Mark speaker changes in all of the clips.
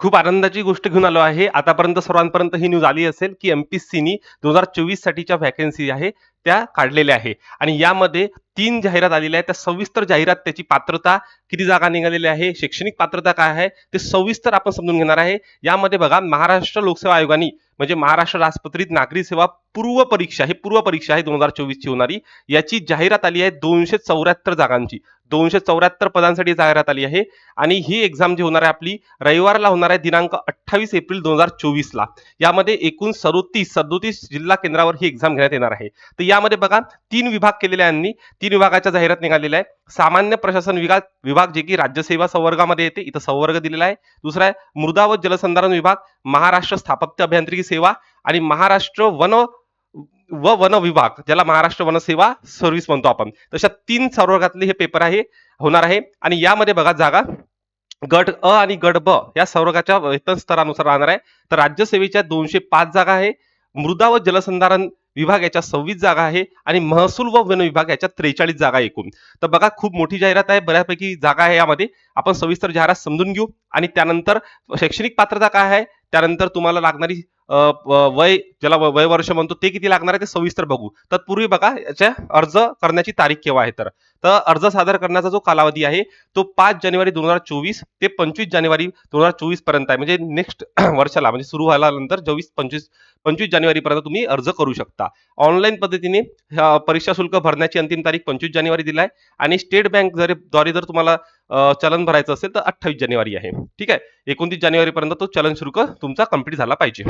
Speaker 1: खूप आनंदाची गोष्ट घेऊन आलो आहे. आतापर्यंत सर्वांपर्यंत ही न्यूज आली असेल की एमपीसीनी दोन हजार चोवीस साठीच्या व्हॅकन्सी आहे त्या काढलेल्या आहे. आणि यामध्ये तीन जाहिरात आलेल्या आहेत. त्या सविस्तर जाहिरात त्याची पात्रता किती जागा निघालेली आहे शैक्षणिक पात्रता काय आहे ते सविस्तर आपण समजून घेणार आहे. यामध्ये बघा महाराष्ट्र लोकसेवा आयोगाने म्हणजे महाराष्ट्र राजपत्रित नागरी सेवा पूर्व परीक्षा ही पूर्व परीक्षा आहे दोन हजार चोवीसची होणारी. याची जाहिरात आली आहे दोनशे चौऱ्याहत्तर जागांची. दोनशे चौऱ्याहत्तर पदांसाठी जाहिरात आली आहे. आणि ही एक्झाम जी होणार आहे आपली रविवारला होणार आहे दिनांक अठ्ठावीस एप्रिल दोन हजार चोवीसला यामध्ये एकूण सदोतीस सदोतीस जिल्हा केंद्रावर ही एक्झाम घेण्यात येणार आहे. तर यामध्ये बघा तीन विभाग केलेले आहे यांनी तीन विभागाच्या जाहिरात निघालेल्या आहे सामान्य प्रशासन विभाग विभाग जे की राज्यसेवा संवर्गामध्ये येते इथं संवर्ग दिलेला आहे. दुसरा आहे मृदा व जलसंधारण विभाग महाराष्ट्र स्थापत्य अभियांत्रिकी सेवा आणि महाराष्ट्र वन व वन विभाग ज्याला महाराष्ट्र वन सेवा सर्व्हिस म्हणतो आपण. तशा तीन संवर्गातले हे पेपर आहे होणार आहे. आणि यामध्ये बघा जागा गट अ आणि गट ब या संवर्गाच्या वेतन स्तरानुसार राहणार आहे. तर राज्यसेवेच्या दोनशे पाच जागा आहे. मृदा व जलसंधारण विभाग याच्या सव्वीस जागा आहे. आणि महसूल व वन विभाग याच्या त्रेचाळीस जागा एकूण. तर बघा खूप मोठी जाहिरात आहे. बऱ्यापैकी जागा आहे यामध्ये. आपण सविस्तर जाहिरात समजून घेऊ. आणि त्यानंतर शैक्षणिक पात्रता काय आहे? त्यानंतर तुम्हाला लागणारी वय ज्याला वय वर्ष म्हणतो ते किती लागणार आहे ते सविस्तर बघू. तत्पूर्वी बघा याच्या अर्ज करण्याची तारीख केव्हा आहे तर? तर अर्ज सादर करण्याचा जो कालावधी आहे तो पाच जानेवारी दोन हजार चोवीस ते पंचवीस जानेवारी दोन हजार चोवीसपर्यंत आहे. म्हणजे नेक्स्ट वर्षाला म्हणजे सुरू व्हायला नंतर चोवीस पंचवीस पंचवीस जानेवारी पर्यंत तुम्ही अर्ज करू शकता. ऑनलाईन पद्धतीने परीक्षा शुल्क भरण्याची अंतिम तारीख पंचवीस जानेवारी दिलाय आणि स्टेट बँक जर द्वारे जर तुम्हाला चलन भरायचं असेल तर अठ्ठावीस जानेवारी आहे. ठीक आहे? एकोणतीस जानेवारी पर्यंत तो चलन शुल्क तुमचा कंप्लीट झाला पाहिजे.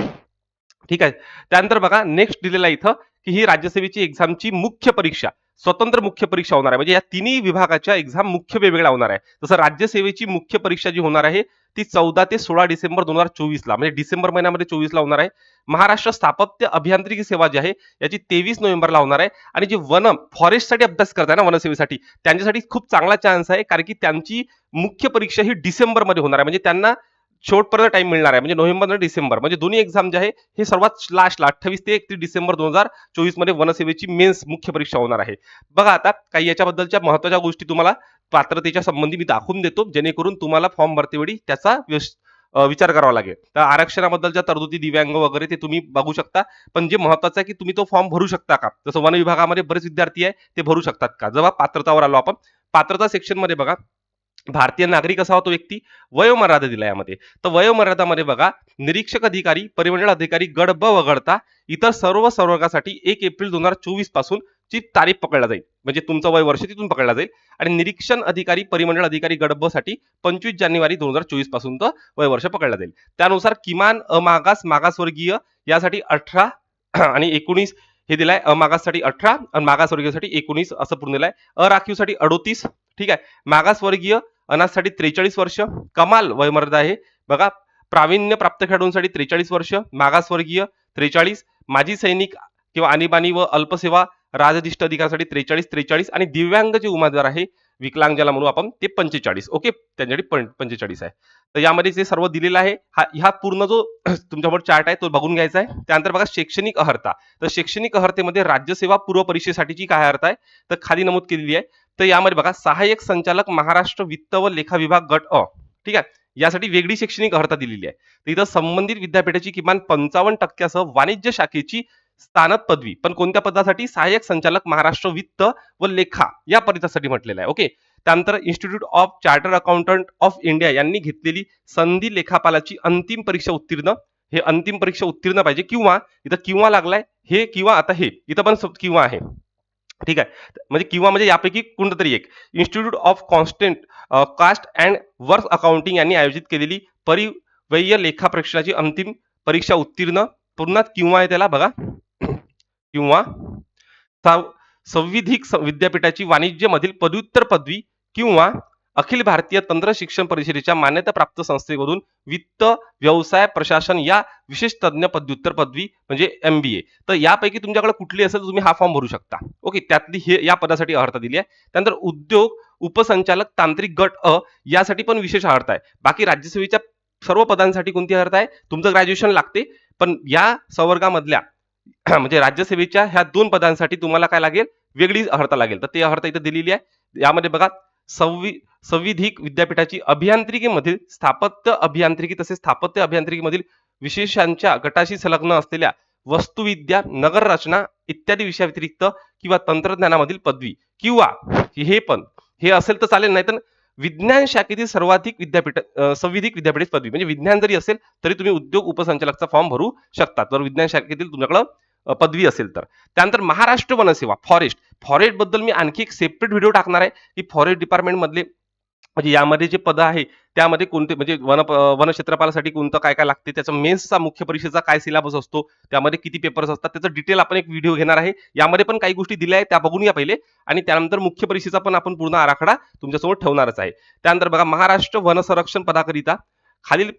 Speaker 1: ठीक आहे. त्यानंतर बघा नेक्स्ट दिलेला इथं की ही राज्यसेवेची एक्झामची मुख्य परीक्षा स्वतंत्र मुख्य परीक्षा होणार आहे. म्हणजे या तिन्ही विभागाच्या एक्झाम मुख्य वेगवेगळ्या होणार आहे. जसं राज्यसेवेची मुख्य परीक्षा जी होणार आहे ती चौदा ते सोळा डिसेंबर दोन हजार चोवीसला म्हणजे डिसेंबर महिन्यामध्ये चोवीसला होणार आहे. महाराष्ट्र स्थापत्य अभियांत्रिकी सेवा जी आहे याची तेवीस नोव्हेंबरला होणार आहे. आणि जे वन फॉरेस्टसाठी अभ्यास करताय ना वनसेवेसाठी त्यांच्यासाठी खूप चांगला चान्स आहे कारण की त्यांची मुख्य परीक्षा ही डिसेंबरमध्ये होणार आहे. म्हणजे त्यांना शेवटपर्यंत टाइम मिळणार आहे. म्हणजे नोव्हेंबर आणि डिसेंबर. म्हणजे दोन्ही एक्झाम जे आहे हे सर्वात लास्टला अठ्ठावीस ते एकतीस डिसेंबर दोन हजार चोवीसमध्ये वनसेवेची मेन्स मुख्य परीक्षा होणार आहे. बघा आता काही याच्याबद्दलच्या महत्त्वाच्या गोष्टी तुम्हाला पात्रतेच्या संबंधी मी दाखवून देतो. जेणेकरून तुम्हाला फॉर्म भरतेवेळी त्याचा विचार करावा लागेल. तर आरक्षणाबद्दलच्या तरतुदी दिव्यांग वगैरे ते तुम्ही बघू शकता. पण जे महत्वाचं आहे की तुम्ही तो फॉर्म भरू शकता का? जसं वन विभागामध्ये बरेच विद्यार्थी आहे ते भरू शकतात का? जेव्हा पात्रतावर आलो आपण. पात्रता सेक्शनमध्ये बघा. भारतीय नागरिक असावा तो व्यक्ती वयोमर्यादा दिला यामध्ये. तर वयोमर्यादामध्ये बघा निरीक्षक अधिकारी परिमंडळ अधिकारी गड ब वगळता इतर सर्व संवर्गासाठी एक एप्रिल दोन हजार चोवीसपासून ची तारीख पकडला जाईल. म्हणजे तुमचं वय वर्ष तिथून पकडला जाईल. आणि निरीक्षण अधिकारी परिमंडळ अधिकारी गड ब साठी पंचवीस जानेवारी दोन हजार चोवीसपासून तर वय वर्ष पकडला जाईल. त्यानुसार किमान अमागास मागासवर्गीय यासाठी अठरा आणि एकोणीस हे दिलाय. अमागाससाठी अठरा आणि मागासवर्गीयसाठी एकोणीस असं पूर्ण दिलाय. अराखीवसाठी अडोतीस. ठीक आहे. मागासवर्गीय अनाथसाठी त्रेचाळीस वर्ष कमाल वयमर्यादा आहे. बघा प्रावीण्य प्राप्त खेळाडूंसाठी त्रेचाळीस वर्ष मागासवर्गीय त्रेचाळीस माजी सैनिक किंवा आणीबाणी व अल्पसेवा राजधिष्ठ अधिकारासाठी त्रेचाळीस त्रेचाळीस आणि दिव्यांग जे उमेदवार आहे विकलांग ज्याला म्हणू आपण ते पंचेचाळीस. ओके? त्यांच्यासाठी पंचेचाळीस आहे. तर यामध्ये जे सर्व दिलेलं आहे हा ह्या पूर्ण जो तुमच्यावर चार्ट आहे तो बघून घ्यायचा आहे. त्यानंतर बघा शैक्षणिक अहर्ता. तर शैक्षणिक अहर्तेमध्ये राज्यसेवा पूर्व परीक्षेसाठीची काय अर्थ आहे? तर खाली नमूद केलेली आहे. तर यामध्ये बघा सहाय्यक संचालक महाराष्ट्र वित्त व लेखा विभाग गट अ. ठीक आहे? यासाठी वेगळी शैक्षणिक अर्हता दिलेली आहे. तर इथं संबंधित विद्यापीठाची किमान पंचावन्न टक्क्यासह वाणिज्य शाखेची स्थानक पदवी. पण कोणत्या पदासाठी? सहाय्यक संचालक महाराष्ट्र वित्त व लेखा या परीक्षेसाठी म्हटलेलं आहे. ओके? त्यानंतर institute of charter accountant of India यांनी घेतलेली संधी लेखापालाची अंतिम परीक्षा उत्तीर्ण. हे अंतिम परीक्षा उत्तीर्ण पाहिजे. किंवा इथं किंवा लागलाय हे किंवा आता हे. इथं पण किंवा आहे. ठीक आहे? म्हणजे किंवा म्हणजे यापैकी कोणतं तरी एक institute of constant cost and work accounting यांनी आयोजित केलेली परिवैय लेखा परीक्षणाची अंतिम परीक्षा उत्तीर्ण पूर्ण किंवा आहे त्याला? बघा. किंवा संविधिक विद्यापीठाची विद्यापीठाची वाणिज्यमधील पदव्युत्तर पदवी किंवा अखिल भारतीय तंत्र शिक्षण परिषदेच्या मान्यताप्राप्त संस्थेमधून वित्त व्यवसाय प्रशासन या विशेष तज्ञ पदव्युत्तर पदवी म्हणजे एम बी ए तर यापैकी तुमच्याकडे कुठली असेल तर तुम्ही हा फॉर्म भरू शकता. ओके त्यातली हे या पदासाठी अर्हता दिली आहे. त्यानंतर उद्योग उपसंचालक तांत्रिक गट अ यासाठी पण विशेष अर्हता आहे. बाकी राज्यसेवेच्या सर्व पदांसाठी कोणती अर्हता आहे? तुमचं ग्रॅज्युएशन लागते. पण या संवर्गामधल्या म्हणजे राज्यसेवेच्या ह्या दोन पदांसाठी तुम्हाला काय लागेल? वेगळी अर्हता लागेल. तर ते अर्हता इथे दिलेली आहे. यामध्ये बघा संवि संविधिक विद्यापीठाची अभियांत्रिकीमधील स्थापत्य अभियांत्रिकी तसेच स्थापत्य अभियांत्रिकीमधील विशेषांच्या गटाशी संलग्न असलेल्या वस्तुविद्या नगररचना इत्यादी विषयाव्यतिरिक्त किंवा तंत्रज्ञानामधील पदवी किंवा हे पण हे असेल तर चालेल नाही तर विज्ञान शाखेतील सर्वाधिक विद्यापीठ संविधिक विद्यापीठ पदवी. म्हणजे विज्ञान जरी असेल तरी तुम्ही उद्योग उपसंचालकचा फॉर्म भरू शकता. तर विज्ञान शाखेतील तुमच्याकडं पदवी असेल तर. त्यानंतर महाराष्ट्र वनसेवा फॉरेस्ट. फॉरेस्टबद्दल मी आणखी एक सेपरेट व्हिडिओ टाकणार आहे की फॉरेस्ट डिपार्टमेंटमधले म्हणजे यामध्ये जे पद आहे त्यामध्ये कोणते म्हणजे वन वन क्षेत्रपालासाठी कोणतं काय काय लागते त्याचा मेन्सचा मुख्य परीक्षेचा काय सिलेबस असतो त्यामध्ये किती पेपर्स असतात त्याचं डिटेल आपण एक व्हिडिओ घेणार आहे. यामध्ये पण काही गोष्टी दिल्या आहेत त्या बघून या पहिले. आणि त्यानंतर मुख्य परीक्षेचा पण आपण पूर्ण आराखडा तुमच्यासमोर ठेवणारच आहे. त्यानंतर बघा महाराष्ट्र वन संरक्षण पदाकरिता खालील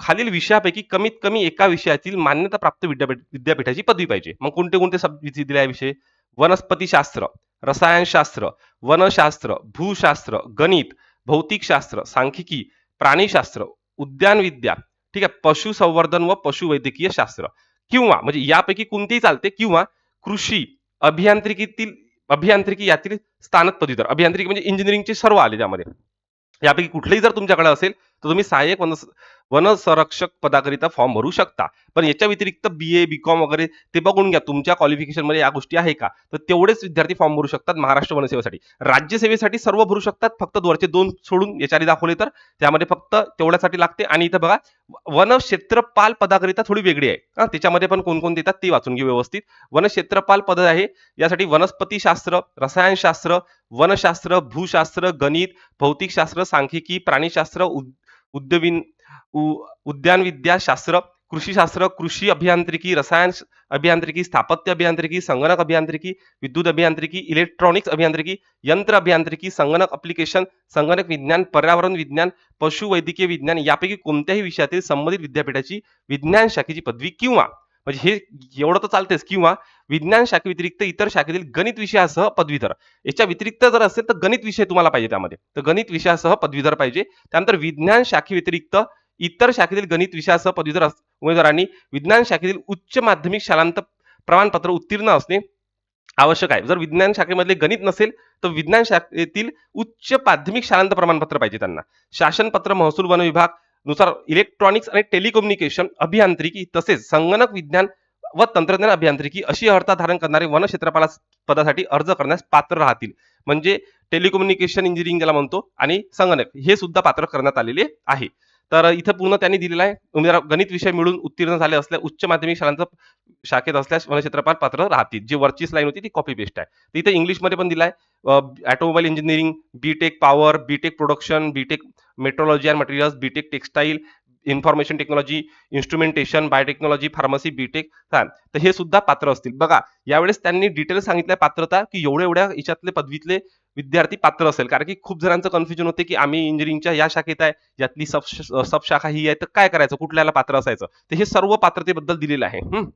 Speaker 1: खालील विषयापैकी कमीत कमी एका विषयातील मान्यताप्राप्त विद्यापीठ विद्यापीठाची पदवी पाहिजे. मग कोणते कोणते सब दिले आहे विषय? वनस्पतीशास्त्र रसायनशास्त्र वनशास्त्र भूशास्त्र गणित भौतिकशास्त्र सांख्यिकी प्राणीशास्त्र उद्यानविद्या ठीक आहे पशुसंवर्धन व पशुवैद्यकीय शास्त्र किंवा म्हणजे यापैकी कोणतेही चालते किंवा कृषी अभियांत्रिकीतील अभियांत्रिकी यातील स्थानक पदवीधर अभियांत्रिकी म्हणजे इंजिनिअरिंगचे सर्व आले त्यामध्ये. यापैकी कुठलेही जर तुमच्याकडे असेल तर तुम्ही सहाय्यक वन संरक्षक पदाकरिता फॉर्म भरू शकता. पण याच्या व्यतिरिक्त बी ए बी कॉम वगैरे ते बघून घ्या. तुमच्या क्वालिफिकेशनमध्ये या गोष्टी आहे का? तर तेवढेच विद्यार्थी फॉर्म भरू शकतात महाराष्ट्र वनसेवेसाठी. राज्यसेवेसाठी सर्व भरू शकतात. फक्त वरचे दोन सोडून याच्याने दाखवले तर. त्यामध्ये फक्त तेवढ्यासाठी लागते. आणि इथं बघा वन क्षेत्रपाल पदाकरिता थोडी वेगळी आहे. त्याच्यामध्ये पण कोणकोण देतात ते वाचून घेऊ व्यवस्थित. वन क्षेत्रपाल पद आहे. यासाठी वनस्पतीशास्त्र रसायनशास्त्र वनशास्त्र भूशास्त्र गणित भौतिकशास्त्र सांख्यिकी प्राणीशास्त्र उद- उद्यविन उ- उद्यानविद्या कृषीशास्त्र कृषी अभियांत्रिकी रसायन अभियांत्रिकी स्थापत्य अभियांत्रिकी संगणक अभियांत्रिकी विद्युत अभियांत्रिकी इलेक्ट्रॉनिक्स अभियांत्रिकी यंत्र अभियांत्रिकी संगणक अप्लिकेशन संगणक विज्ञान पर्यावरण विज्ञान पशुवैद्यकीय विज्ञान यापैकी कोणत्याही विषयातील संबंधित विद्यापीठाची विज्ञान शाखेची पदवी किंवा म्हणजे हे एवढं तर चालतेच किंवा विज्ञान शाखेव्यतिरिक्त इतर शाखेतील गणित विषयासह पदवीधर याच्या व्यतिरिक्त जर असेल तर गणित विषय तुम्हाला पाहिजे त्यामध्ये. तर गणित विषयासह पदवीधर पाहिजे. त्यानंतर विज्ञान शाखेव्यतिरिक्त इतर शाखेतील गणित विषयासह पदवीधर उमेदवारांनी विज्ञान शाखेतील उच्च माध्यमिक शालांत प्रमाणपत्र उत्तीर्ण असणे आवश्यक आहे. जर विज्ञान शाखेमधले गणित नसेल तर विज्ञान शाखेतील उच्च माध्यमिक शालांत प्रमाणपत्र पाहिजे त्यांना. शासनपत्र महसूल वन विभागनुसार इलेक्ट्रॉनिक्स आणि टेलिकम्युनिकेशन अभियांत्रिकी तसेच संगणक विज्ञान व तंत्रज्ञान अभियांत्रिकी अशी अर्थात धारण करणारे वन क्षेत्रपाला पदासाठी अर्ज करण्यास पात्र राहतील. म्हणजे टेलिकम्युनिकेशन इंजिनिअरिंग ज्याला म्हणतो आणि संगणक हे सुद्धा पात्र करण्यात आलेले आहे. तर इथं पूर्ण त्यांनी दिलेलं आहे. उमेदवार गणित विषय मिळून उत्तीर्ण झाले असल्या उच्च माध्यमिक शाळांचं शाखेत असल्यास वनक्षेत्रपाल पात्र राहतील. जी वरचीच लाईन होती ती कॉपी पेस्ट आहे. तर इथे इंग्लिशमध्ये पण दिलाय. Automobile engineering B Tech power B Tech production B Tech metrology and materials B Tech textile information technology instrumentation biotechnology pharmacy B Tech तर हे सुद्धा पात्र असतील. बघा यावेळेस त्यांनी डिटेल सांगितलं पात्रता की एवढ्या एवढ्या याच्यातले पदवीतले विद्यार्थी पात्र असेल. कारण की खूप जणांचं कन्फ्युजन होते की आम्ही इंजिनिअरिंगच्या या शाखेत आहे यातली सब सबशाखा ही आहे तर काय करायचं? कुठल्याला पात्र असायचं? तर हे सर्व पात्रतेबद्दल दिलेलं आहे. हम्म.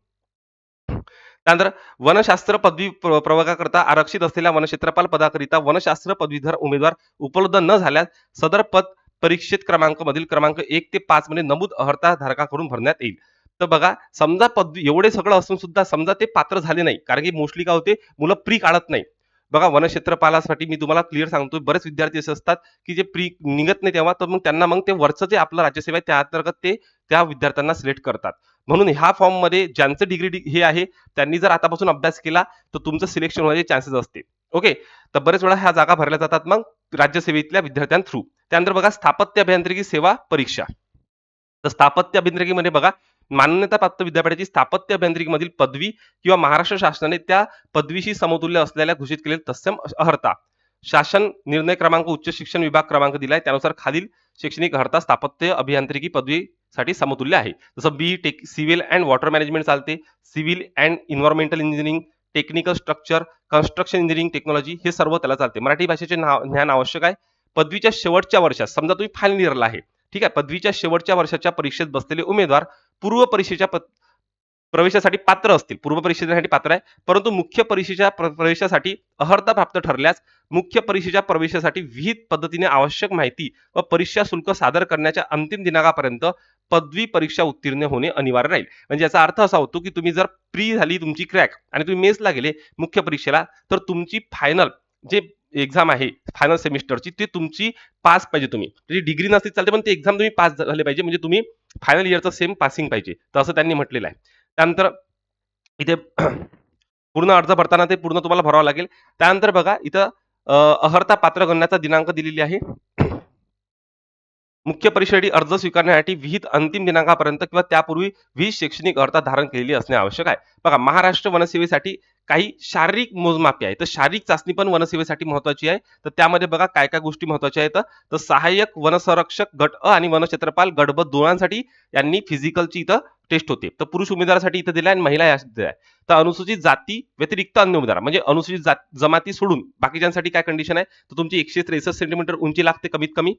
Speaker 1: त्यानंतर वनशास्त्र पदवी प्रवर्गाकरता आरक्षित असलेल्या वनक्षेत्रपाल पदाकरिता वनशास्त्र पदवीधर उमेदवार उपलब्ध न झाल्यास सदर पद परीक्षेत क्रमांक मधील क्रमांक एक ते पाच मध्ये नमूद अर्हता धारकाकडून भरण्यात येईल. तर बघा समजा पदवी एवढे सगळं असून सुद्धा समजा ते पात्र झाले नाही कारण की मोस्टली काय होते मुलं प्री काढत नाही. बघा वनक्षेत्रपालासाठी मी तुम्हाला क्लिअर सांगतो बरेच विद्यार्थी असे असतात की जे प्री निघत नाही तेव्हा तर मग त्यांना मग ते वरचं जे आपलं राज्यसेवा आहे त्या अंतर्गत ते त्या विद्यार्थ्यांना सिलेक्ट करतात. म्हणून ह्या फॉर्ममध्ये ज्यांचं डिग्री हे आहे त्यांनी जर आतापासून अभ्यास केला तर तुमचं सिलेक्शन होण्याचे चान्सेस असते ओके तर बरेच वेळा ह्या जागा भरल्या जातात मग राज्यसेवेतल्या विद्यार्थ्यां थ्रू त्यानंतर बघा स्थापत्य अभियांत्रिकी सेवा परीक्षा. तर स्थापत्य अभियांत्रिकीमध्ये बघा मान्यताप्राप्त विद्यापीठाची स्थापत्य अभियांत्रिकीमधील पदवी किंवा महाराष्ट्र शासनाने त्या पदवीशी समतुल्य असलेल्या घोषित केलेले तत्सम अर्हता शासन निर्णय क्रमांक उच्च शिक्षण विभाग क्रमांक दिलाय. त्यानुसार खालील शैक्षणिक अर्हता स्थापत्य अभियांत्रिकी पदवीसाठी समतुल्य आहे. जसं B Tech civil and water management चालते. Civil and environmental engineering technical structure construction engineering technology हे सर्व त्याला चालते. मराठी भाषेचे नाव ज्ञान आवश्यक आहे. पदवीच्या शेवटच्या वर्षात समजा तुम्ही फायनल इयरला आहे ठीक आहे पदवीच्या शेवटच्या वर्षाच्या परीक्षेत बसलेले उमेदवार पूर्व परीक्षेच्या प्रवेशासाठी पात्र असतील. पूर्व परीक्षेसाठी पात्र आहे परंतु मुख्य परीक्षेच्या प्रवेशासाठी अर्हता प्राप्त ठरल्यास मुख्य परीक्षेच्या प्रवेशासाठी विहित पद्धतीने आवश्यक माहिती व परीक्षा शुल्क सादर करण्याच्या अंतिम दिनांकापर्यंत पदवी परीक्षा उत्तीर्ण होणे अनिवार्य राहील. म्हणजे याचा अर्थ असा होतो की तुम्ही जर प्री झाली तुमची क्रॅक आणि तुम्ही मेसला गेले मुख्य परीक्षेला तर तुमची फायनल जे एक्झाम आहे फायनल सेमिस्टरची ते तुमची पास पाहिजे तुम्ही. म्हणजे डिग्री नसली चालते पण ते एक्झाम तुम्ही पास झाले पाहिजे. म्हणजे तुम्ही फायनल इयरचं सेम पासिंग पाहिजे. तर असं त्यांनी म्हटलेलं आहे. त्यानंतर इथे पूर्ण अर्ज भरताना ते पूर्ण तुम्हाला भरावं लागेल. त्यानंतर बघा इथं अहर्ता पात्र गणण्याचा दिनांक दिलेली आहे. मुख्य परीक्षेसाठी अर्ज स्वीकारण्यासाठी विहित अंतिम दिनांकापर्यंत किंवा त्यापूर्वी वीज शैक्षणिक अर्थात धारण केलेली असणे आवश्यक आहे. बघा महाराष्ट्र वनसेवेसाठी काही शारीरिक मोजमापे आहे तर शारीरिक चाचणी पण वनसेवेसाठी महत्वाची आहे. तर त्यामध्ये बघा काय काय गोष्टी महत्त्वाच्या आहेत. तर सहाय्यक वनसंरक्षक गट अ आणि वनक्षेत्रपाल गट ब दोघांसाठी यांनी फिजिकलची इथं टेस्ट होते. तर पुरुष उमेदवारासाठी इथं दिलाय आणि महिला यासाठी दिलाय. तर अनुसूचित जाती व्यतिरिक्त अन्य उमेदवार म्हणजे अनुसूचित जात जमाती सोडून बाकीच्यांसाठी काय कंडिशन आहे? तर तुमची एकशे त्रेसष्ट सेंटीमीटर उंची लागते कमीत कमी.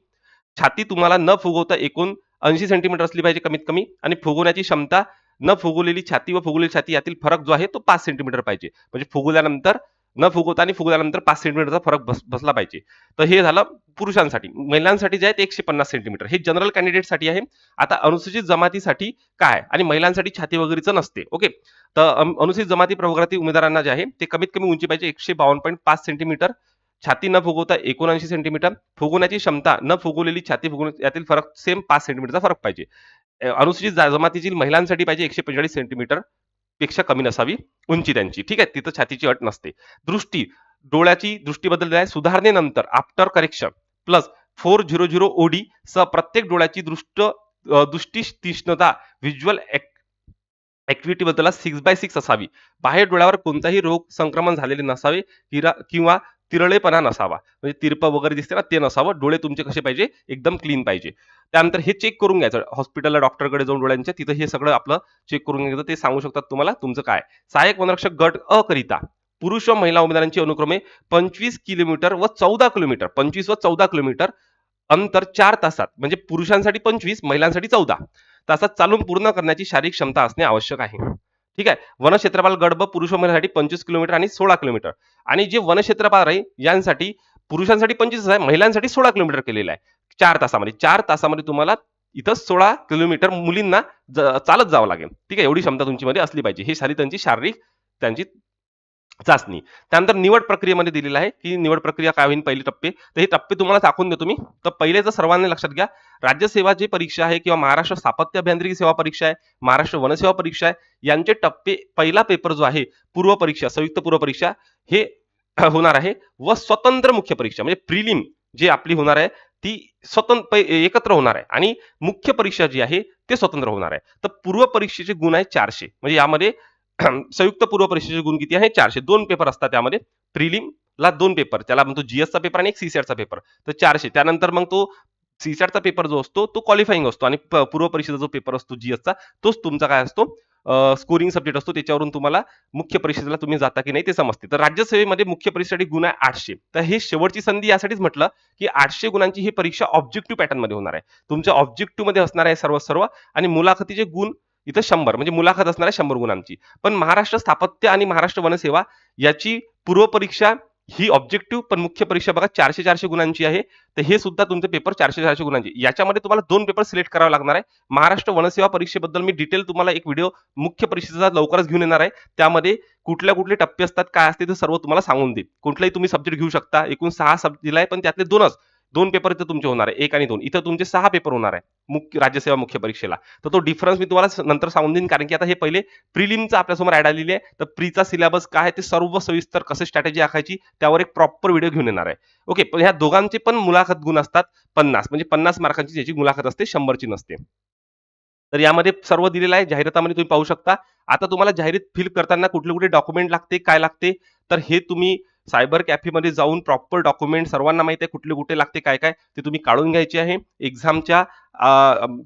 Speaker 1: छाती तुम्हाला न फुगवता एकूण ऐंशी सेंटीमीटर असली पाहिजे कमीत कमी आणि फुगवण्याची क्षमता न फुगवलेली छाती व फुगवलेली छाती यातील फरक जो आहे तो पाच सेंटीमीटर पाहिजे. म्हणजे फुगवल्यानंतर न फुगवता आणि फुगवल्यानंतर पाच सेंटीमीटरचा फरक बस बसला पाहिजे. तर हे झालं पुरुषांसाठी. महिलांसाठी जे आहे ते एकशे पन्नास सेंटीमीटर हे जनरल कॅन्डिडेटसाठी आहे. आता अनुसूचित जमातीसाठी काय? आणि महिलांसाठी छाती वगैरेचं नसते. ओके? तर अनुसूचित जमाती प्रवर्गातील उमेदवारांना जे आहे ते कमीत कमी उंची पाहिजे एकशे बावन्न पॉईंट पाच सेंटीमीटर छाती न फुगवता एकोणऐंशी सेंटीमीटर फुगवण्याची क्षमता न फुगवलेली छाती फुगवून यातील फरक सेम पाच सेंटीमीटरचा फरक पाहिजे. अनुसूचित जमातीतील महिलांसाठी पाहिजे एकशे पंचेचाळीस सेंटीमीटरपेक्षा कमी नसावी उंची त्यांची. ठीक आहे? तिथं छातीची अट नसते. दृष्टी डोळ्याची दृष्टीबद्दल आहे. सुधारणेनंतर after correction plus four zero zero OD सह प्रत्येक डोळ्याची दृष्ट दृष्टी तीक्ष्णता व्हिज्युअल ऍक्टिव्हिटी बद्दल सिक्स बाय सिक्स असावी. बाहेर डोळ्यावर कोणताही रोग संक्रमण झालेले नसावे किरा किंवा तिरळेपणा नसावा. म्हणजे तिरप वगैरे दिसते ना ते नसावं. डोळे तुमचे कसे पाहिजे? एकदम क्लीन पाहिजे. त्यानंतर हे चेक करून घ्यायचं. हॉस्पिटलला डॉक्टरकडे जाऊन डोळ्यांच्या तिथं हे सगळं आपलं चेक करून घ्यायचं. ते सांगू शकतात तुम्हाला तुमचं काय. सहाय्यक वनरक्षक गट अ करिता पुरुष व महिला उमेदवारांची अनुक्रमे पंचवीस किलोमीटर व चौदा किलोमीटर पंचवीस व चौदा किलोमीटर अंतर चार तासात. म्हणजे पुरुषांसाठी पंचवीस महिलांसाठी चौदा तासात चालून पूर्ण करण्याची शारीरिक क्षमता असणे आवश्यक आहे. ठीक आहे? वनक्षेत्रपाल गडब पुरुष व महिलांसाठी पंचवीस किलोमीटर आणि सोळा किलोमीटर. आणि जे वनक्षेत्रपाल आहे यांसाठी पुरुषांसाठी पंचवीस आहे महिलांसाठी सोळा किलोमीटर केलेलं आहे. चार तासामध्ये चार तासामध्ये तुम्हाला इथं सोळा किलोमीटर मुलींना चालत जावं लागेल. ठीक आहे? एवढी क्षमता तुमची असली पाहिजे. ही सारी त्यांची शारीरिक त्यांची चाचणी. त्यानंतर निवड प्रक्रियेमध्ये दिलेलं आहे की निवड प्रक्रिया काय होईल पहिले टप्पे. तर हे टप्पे तुम्हाला दाखवून देतो मी. तर पहिले तर सर्वांनी लक्षात घ्या राज्यसेवा जी परीक्षा आहे किंवा महाराष्ट्र स्थापत्य अभियांत्रिकी सेवा परीक्षा आहे महाराष्ट्र वनसेवा परीक्षा आहे यांचे टप्पे पहिला पेपर जो आहे पूर्व परीक्षा संयुक्त पूर्व परीक्षा हे होणार आहे व स्वतंत्र मुख्य परीक्षा म्हणजे प्रिलिम जी आपली होणार आहे ती स्वतंत्र एकत्र होणार आहे आणि मुख्य परीक्षा जी आहे ते स्वतंत्र होणार आहे. तर पूर्व परीक्षेचे गुण आहे चारशे. म्हणजे यामध्ये संयुक्त पूर्व परीक्षेचे गुण किती आहे? चारशे दोन पेपर असतात त्यामध्ये. प्रिलिम ला दोन पेपर त्याला म्हणतो जीएसचा पेपर आणि एक सीसॅटचा पेपर तर चारशे. त्यानंतर मग तो सीसॅटचा पेपर जो असतो तो क्वालिफाईंग असतो. आणि पूर्व परीक्षेचा जो पेपर असतो जीएसचा तोच तुमचा काय असतो? स्कोरिंग सब्जेक्ट असतो. त्याच्यावरून तुम्हाला मुख्य परीक्षेला तुम्ही जाता की नाही ते समजते. तर राज्यसेवेमध्ये मुख्य परीक्षेसाठी गुण आहे आठशे. तर हे शेवटची संधी यासाठीच म्हटलं की आठशे गुणांची ही परीक्षा ऑब्जेक्टिव्ह पॅटर्नमध्ये होणार आहे. तुमच्या ऑब्जेक्टिव्हमध्ये असणार आहे सर्व सर्व. आणि मुलाखतीचे गुण इथं शंभर म्हणजे मुलाखत असणार आहे शंभर गुणांची. पण महाराष्ट्र स्थापत्य आणि महाराष्ट्र वनसेवा याची पूर्व परीक्षा ही ऑब्जेक्टिव्ह पण मुख्य परीक्षा बघा चारशे चारशे गुणांची आहे. तर हे सुद्धा तुमचे पेपर चारशे चारशे गुणांची. याच्यामध्ये तुम्हाला दोन पेपर सिलेक्ट करावा लागणार आहे. महाराष्ट्र वनसेवा परीक्षेबद्दल मी डिटेल तुम्हाला एक व्हिडिओ मुख्य परीक्षेचा लवकरच घेऊन येणार आहे. त्यामध्ये कुठल्या कुठले टप्पे असतात काय असते ते सर्व तुम्हाला सांगून देईल कुठलाही तुम्ही सब्जेक्ट घेऊ शकता. एकूण सहा सब्जेक्ट आहे पण त्यातले दोनच दोन पेपर इथं तुमचे होणार आहे एक आणि दोन. इथं तुमचे सहा पेपर होणार आहे मुख्य राज्यसेवा मुख्य परीक्षेला. तर तो डिफरन्स मी तुम्हाला नंतर सांगून देईन कारण की आता हे पहिले प्रिलिमचा आपल्यासमोर ॲड आलेली आहे. तर प्रीचा सिलेबस काय आहे ते सर्व सविस्तर कसे स्ट्रॅटेजी आखायची त्यावर एक प्रॉपर व्हिडिओ घेऊन येणार आहे. ओके पण ह्या दोघांचे पण मुलाखत गुण असतात पन्नास. म्हणजे पन्नास मार्कांची ज्याची मुलाखत असते शंभरची नसते. तर यामध्ये सर्व दिलेलं आहे जाहिरातामध्ये तुम्ही पाहू शकता. आता तुम्हाला जाहिरात फिल करताना कुठले कुठले डॉक्युमेंट लागते काय लागते तर हे तुम्ही सायबर कॅफेमध्ये जाऊन प्रॉपर डॉक्युमेंट सर्वांना माहिती आहे कुठले कुठे लागते काय काय ते तुम्ही काढून घ्यायचे आहे. एक्झामच्या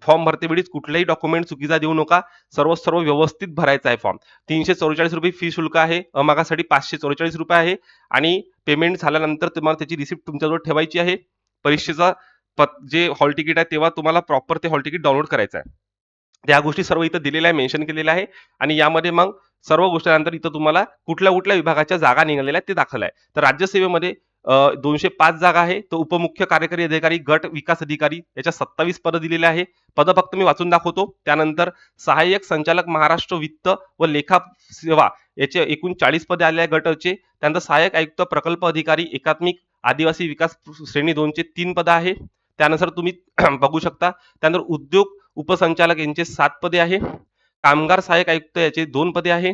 Speaker 1: फॉर्म भरते वेळीच डॉक्युमेंट चुकीचा देऊ नका. सर्व सर्व व्यवस्थित भरायचा आहे फॉर्म. तीनशे चौवेचाळीस रुपये फी शुल्क आहे. अमागासाठी पाचशे चौवेचाळीस रुपये आहे. आणि पेमेंट झाल्यानंतर तुम्हाला त्याची रिसिप्ट तुमच्याजवळ ठेवायची आहे. परीक्षेचा पत जे हॉल तिकीट आहे तेव्हा तुम्हाला प्रॉपर ते हॉल तिकीट डाउनलोड करायचं आहे. त्या गोष्टी सर्व इथं दिलेल्या आहे मेन्शन केलेल्या आहे. आणि यामध्ये मग सर्व गोष्टीनंतर इथं तुम्हाला कुठल्या कुठल्या विभागाच्या जागा निघालेल्या आहेत ते दाखल आहे. तर राज्यसेवेमध्ये दोनशे पाच जागा आहे. तो उपमुख्य कार्यकारी अधिकारी गट विकास अधिकारी याच्या सत्तावीस पदं दिलेले आहे. पद फक्त मी वाचून दाखवतो. त्यानंतर सहाय्यक संचालक महाराष्ट्र वित्त व लेखा सेवा याचे एकूण चाळीस पदे आले आहे गटाचे. त्यानंतर सहाय्यक आयुक्त प्रकल्प अधिकारी एकात्मिक आदिवासी विकास श्रेणी दोनचे तीन पदं आहे. त्यानुसार तुम्ही बघू शकता. त्यानंतर उद्योग उपसंचालक यांचे सात पदे आहे. कामगार सहाय्यक आयुक्त याचे दोन पदे आहे.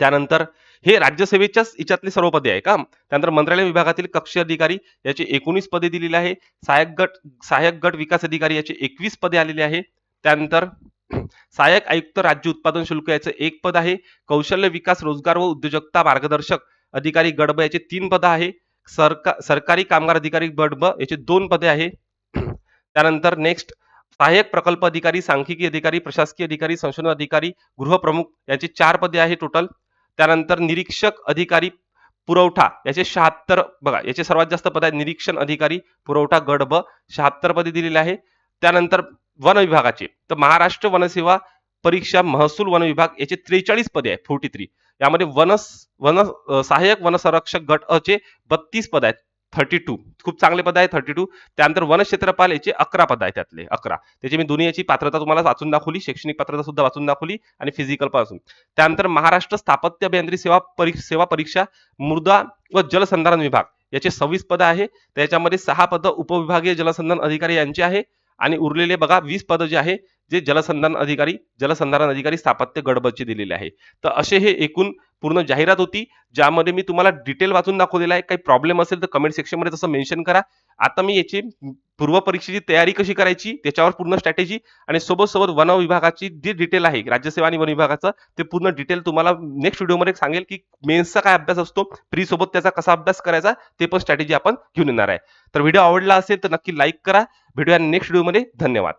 Speaker 1: त्यानंतर हे राज्यसेवेच्याच याच्यातले सर्व पदे आहे का? त्यानंतर मंत्रालय विभागातील कक्ष अधिकारी याचे एकोणीस पदे दिलेले आहे. सहाय्यक गट सहाय्यक गट विकास अधिकारी याचे एकवीस पदे आलेले आहे. त्यानंतर सहाय्यक आयुक्त राज्य उत्पादन शुल्क याचं एक पद आहे. कौशल्य विकास रोजगार व उद्योजकता मार्गदर्शक अधिकारी गडब याचे तीन पद आहे. सरकार सरकारी कामगार अधिकारी गडब याचे दोन पदे आहे. त्यानंतर नेक्स्ट सहाय्यक प्रकल्प अधिकारी सांख्यिकी अधिकारी प्रशासकीय अधिकारी संशोधन अधिकारी गृहप्रमुख याचे चार पदे आहे टोटल त्यानंतर निरीक्षक अधिकारी पुरवठा याचे शहात्तर बघा याचे सर्वात जास्त पद आहे निरीक्षण अधिकारी पुरवठा गट ब शहात्तर पदे दिलेले आहे. त्यानंतर वन विभागाचे तर महाराष्ट्र वनसेवा परीक्षा महसूल वन विभाग याचे त्रेचाळीस पदे आहे फोर्टी थ्री यामध्ये वन वन सहाय्यक वनसंरक्षक गट अ चे बत्तीस पद आहेत. Thirty two. खूप चांगले पद आहे थर्टी टू. त्यानंतर वनक्षेत्रपाल याचे अकरा पद आहे त्यातले अकरा. त्याची मी दोन्ही याची पात्रता तुम्हाला वाचून दाखवली शैक्षणिक पात्रता सुद्धा वाचून दाखवली आणि फिजिकलपासून त्यानंतर महाराष्ट्र स्थापत्य अभियांत्रिकी सेवा परीक्षा सेवा परीक्षा मृदा व जलसंधारण विभाग याचे सव्वीस पद आहे. त्याच्यामध्ये सहा पद उपविभागीय जलसंधारण अधिकारी यांचे आहे आणि उरलेले बघा वीस पद जे आहे जे जलसंधारण अधिकारी जलसंधारण अधिकारी स्थापत्य गडबडचे दिलेले आहे. तर असे हे एकूण पूर्ण जाहिरात होती ज्यामध्ये मी तुम्हाला डिटेल वाचून दाखवलेला आहे. काही प्रॉब्लेम असेल तर कमेंट सेक्शनमध्ये तसं मेन्शन करा. आता मी याची पूर्व परीक्षेची तयारी कशी करायची त्याच्यावर पूर्ण स्ट्रॅटेजी आणि सोबत सोबत वन विभागाची जी डिटेल आहे राज्यसेवा आणि वन विभागाचं ते पूर्ण डिटेल तुम्हाला नेक्स्ट व्हिडिओमध्ये सांगेल की मेन्सचा काय अभ्यास असतो प्री सोबत त्याचा कसा अभ्यास करायचा ते पण स्ट्रॅटेजी आपण घेऊन येणार आहे. तर व्हिडिओ आवडला असेल तर नक्की लाईक करा. भेटूया नेक्स्ट व्हिडिओमध्ये धन्यवाद.